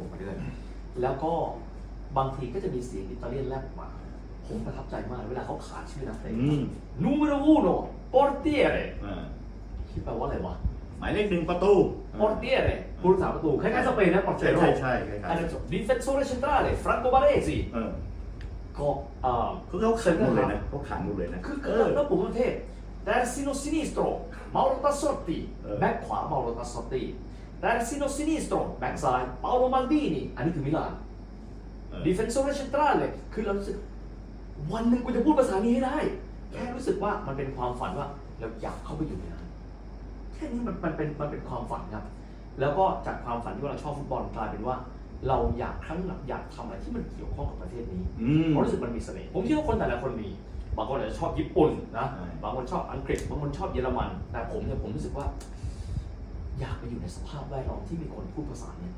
รงไปด้วยแล้วก็บางทีก็จะมีเสียงอิตาเลียนแลบมา ผมประทับใจมากเวลาเขาขานชื่อนักเตะอืม นูเมโรอูโนปอร์เตียเรอ่าคิดแปลว่าอะไรวะหมายเลขหนึ่งประตูปอร์เตียเรผู้รักษาประตูคล้ายๆสเปนนะปอร์เตีใช่ยโรใช่ใช่คล้ายอันนั้นดิเฟนโซเรเชนตราเลฟรังโกบาเรซีๆเออก็เอ่อ เขาเขาขันหมดเลยนะเขาขันหมดเลยนะ คือเอคืออระบบประเทศแต่ซิโนซินิสโตรมาโรตาสอตติเออ แบ็คขวามาโรตาสอตติ แต่ซิโนซินิสโตรแบ็คซ้ายเปาโลมาลดินีอันนี้คือมิลานเออดิเฟนโซเรเชนตราเลย คือเรารู้สึก วันหนึ่งกูจะพูดภาษานี้ให้ได้ แค่รู้สึกว่ามันเป็นความฝันว่า เราอยากเข้าไปอยู่ในนั้นแค่นี้มันมันเป็นมันเป็นความฝันครับ แล้วก็จากความฝันที่ว่าเราชอบฟุตบอลกลายเป็นว่า เราอยากครั้งหลังอยากทำอะไรที่มันเกี่ยวข้องกับประเทศนี้อืมเพราะรู้สึกมันมีเสน่ห์ผมเชื่อว่าคนแต่ละคนมีบางคนอาจจะชอบญี่ปุ่นนะใช่บางคนชอบอังกฤษบางคนชอบเยอรมัน แต่ผมเนี่ยผมรู้สึกว่าอยากไป อยู่ในสภาพแวดล้อมที่มีคนพูดภาษาเนี้ย